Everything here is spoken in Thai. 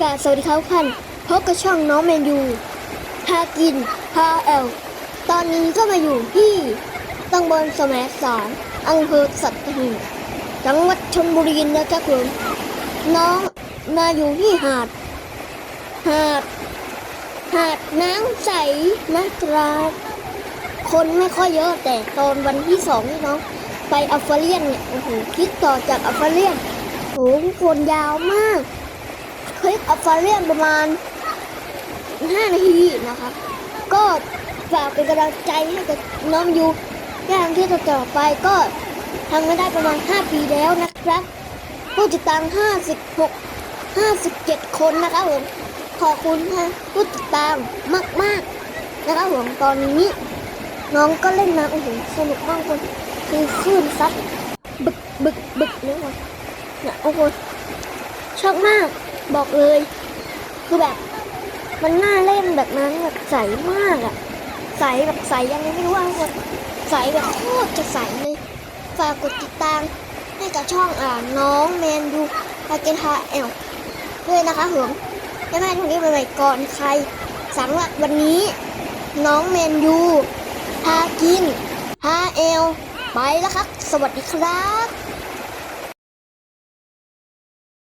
กาสวัสดีครับท่านพบกับช่องน้องแมนยูพากินพาแอล ตอนนี้ก็มาอยู่ที่ตำบลสมสารอำเภอสัตหีบจังหวัดชลบุรีนะครับผมน้องมาอยู่ที่หาด หาด หาดน้ำใสนะครับคนไม่ค่อยเยอะแต่ตอนวันที่สองนี่น้องไปอัฟเฟเลียนเนี่ยโอ้โหคลิกต่อจากอัฟเฟเลียนโอ้โหคนยาวมาก คลิปอัลฟาเรียนประมาณ 5 นาทีนะคะ ก็ฝากเป็นกำลังใจให้กับน้องยูอย่างที่จะต่อไปก็ทำมาได้ประมาณ 5 ปีแล้วนะครับ ผู้ติดตาม 56 57 คนนะครับผมขอบคุณค่ะผู้ติดตามมาก ๆ นะครับผมตอนนี้ น้องก็เล่นน้ำโอ้โหสนุกมากคนคือคลื่นซัดบึกบึกบึกนี่ยว่ะเนี่ยโอ้โหชอบมาก บอกเลยคือแบบ มันน่าเล่นแบบนั้นแบบใสมากอะใสแบบใสยังไงไม่รู้ว่าทุกคนใสแบบโคตรจะใสเลยฝากกดติดตามให้กับช่องอ่าน้องแมนยูพาเกนฮาแอลด้วยนะคะผมจะไม่ให้ทุกนี้ไปใหม่ก่อนใครสำหรับวันนี้น้องแมนยูพากินฮาแอลไปแล้วครับ สวัสดีครับ